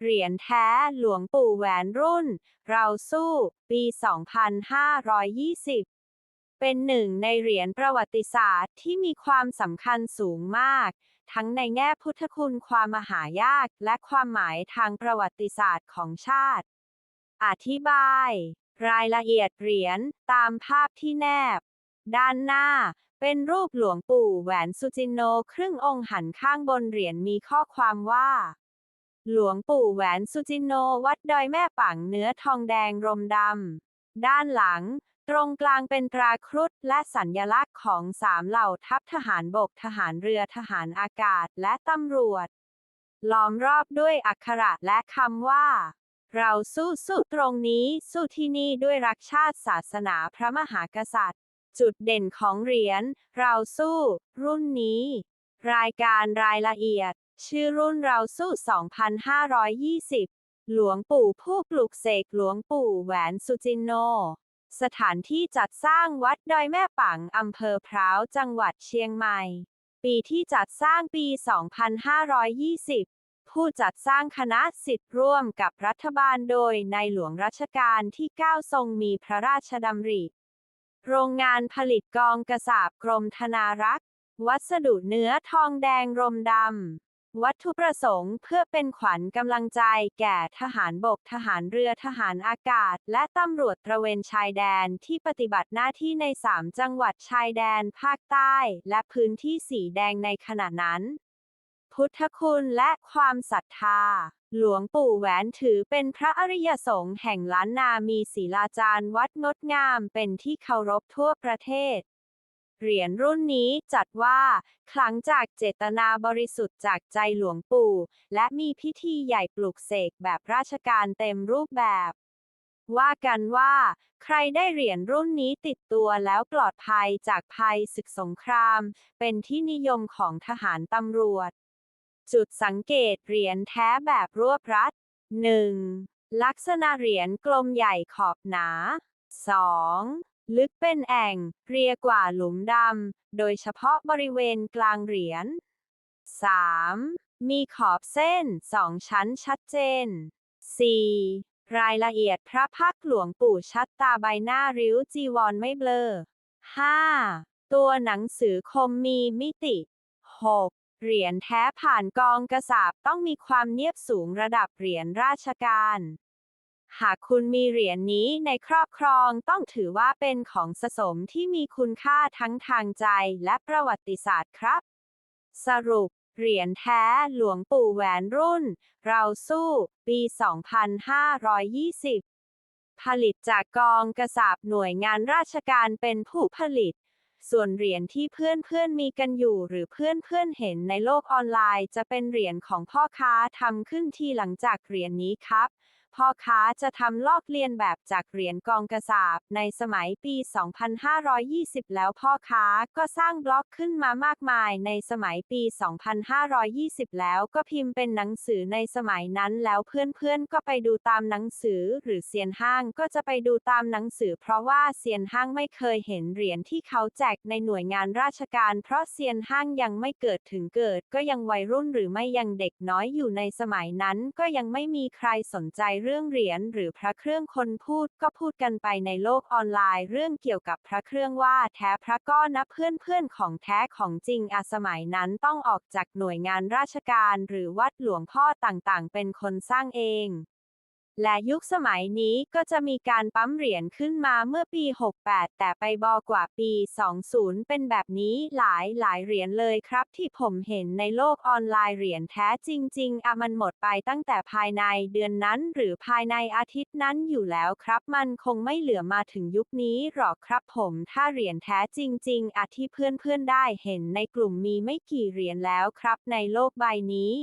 เหรียญแท้หลวงปู่แหวนรุ่น เราสู้ ปี 2520 เป็นหนึ่งในเหรียญประวัติศาสตร์ที่มีความสำคัญสูงมาก ทั้งในแง่พุทธคุณความมหายากและความหมายทางประวัติศาสตร์ของชาติ อธิบาย รายละเอียดเหรียญตามภาพที่แนบ ด้านหน้าเป็นรูปหลวงปู่แหวนสุจินโน ครึ่งองค์หันข้างบนเหรียญมีข้อความว่า หลวงปู่แหวนสุจินโนวัดดอยแม่ปังเนื้อทองแดงรมดำ ด้านหลัง ตรงกลางเป็นตราครุฑและสัญญลักษณ์ของสามเหล่าทัพทหารบกทหารเรือทหารอากาศและตำรวจ ล้อมรอบด้วยอักขระและคำว่า เราสู้สู้ตรงนี้สู้ที่นี่ด้วยรักชาติศาสนาพระมหากษัตริย์ จุดเด่นของเหรียญ เราสู้ รุ่นนี้ รายการรายละเอียด ชื่อรุ่นเราสู้ 2520 หลวงปู่ผู้ปลุกเสกหลวงปู่แหวนสุจินโน สถานที่จัดสร้างวัดดอยแม่ปังอำเภอพร้าวจังหวัดเชียงใหม่ ปีที่จัดสร้างปี 2520 ผู้จัดสร้างคณะสิทธิ์ร่วมกับรัฐบาลโดยในหลวงรัชกาลที่ 9 ทรงมีพระราชดำริ โรงงานผลิตกองกระสาบกรมธนารักษ์ วัสดุเนื้อทองแดงรมดำ วัตถุประสงค์เพื่อเป็นขวัญกำลังใจ แก่ทหารบก ทหารเรือ ทหารอากาศ และตำรวจตระเวนชายแดนที่ปฏิบัติหน้าที่ใน 3 จังหวัดชายแดนภาคใต้ และพื้นที่สีแดงในขณะนั้น พุทธคุณและความศรัทธา หลวงปู่แหวนถือเป็นพระอริยสงฆ์แห่งล้านนามีศีลาจารย์วัดงดงามเป็นที่เคารพทั่วประเทศ เหรียญรุ่นนี้จัดว่าครั้งจากเจตนาบริสุทธิ์จากใจหลวงปู่ และมีพิธีใหญ่ปลุกเสกแบบราชการเต็มรูปแบบ ว่ากันว่า ใครได้เหรียญรุ่นนี้ติดตัวแล้วปลอดภัยจากภัยศึกสงคราม เป็นที่นิยมของทหารตำรวจ จุดสังเกตเหรียญแท้แบบรวบรัด 1. ลักษณะเหรียญกลมใหญ่ขอบหนา 2. ลึกเป็นแอ่ง เรียกว่าหลุมดำ โดยเฉพาะบริเวณกลางเหรียญ 3. มีขอบเส้นสองชั้นชัดเจน 4. รายละเอียดพระพักหลวงปู่ชัดตาใบหน้าริ้วจีวรไม่เบลอ 5. ตัวหนังสือคมมีมิติ 6. เหรียญแท้ผ่านกองกระสาบต้องมีความเนียบสูงระดับเหรียญราชการ หากคุณมีเหรียญนี้ในครอบครองต้องถือว่าเป็นของสะสมที่มีคุณค่าทั้งทางใจและประวัติศาสตร์ครับ สรุป เหรียญแท้หลวงปู่แหวนรุ่น เราสู้ ปี 2520 ผลิตจากกองกระสาบหน่วยงานราชการเป็นผู้ผลิต ส่วนเหรียญที่เพื่อนๆมีกันอยู่หรือเพื่อนๆเห็นในโลกออนไลน์ จะเป็นเหรียญของพ่อค้าทำขึ้นทีหลังจากเหรียญนี้ครับ พ่อค้าจะทำลอกเลียนแบบจากเหรียญกองกระสาบในสมัยปี 2520 แล้วพ่อค้าก็สร้างบล็อกขึ้นมามากมายในสมัยปี 2520 แล้วก็พิมพ์เป็นหนังสือในสมัยนั้นแล้วเพื่อนๆ ก็ไปดูตามหนังสือหรือเซียนห้างก็จะไปดูตามหนังสือ เพราะว่าเซียนห้างไม่เคยเห็นเหรียญที่เขาแจกในหน่วยงานราชการ เพราะเซียนห้างยังไม่เกิดถึงเกิด ก็ยังวัยรุ่นหรือไม่ยังเด็กน้อยอยู่ในสมัยนั้น ก็ยังไม่มีใครสนใจเรื่องเหรียญหรือพระเครื่องคนพูดก็พูดกันไปในโลกออนไลน์ เรื่องเกี่ยวกับพระเครื่องว่าแท้พระก็นะเพื่อนเพื่อนๆของแท้ของจริงอาสมัยนั้นต้องออกจากหน่วยงานราชการ หรือวัดหลวงพ่อต่างๆ เป็นคนสร้างเอง และยุคสมัยนี้ก็จะมีการปั๊มเหรียญขึ้นมาเมื่อปี 68 แต่ไปบอกว่าปี 20 เป็นแบบนี้หลายหลายเหรียญเลยครับที่ผมเห็นในโลกออนไลน์เหรียญแท้จริง ๆอะมันหมดไปตั้งแต่ภายในเดือนนั้น หรือภายในอาทิตย์นั้นอยู่แล้วครับ มันคงไม่เหลือมาถึงยุคนี้หรอกครับผมถ้าเหรียญแท้จริง ๆอะที่เพื่อนๆได้เห็นในกลุ่มมีไม่กี่เหรียญแล้วครับในโลกใบนี้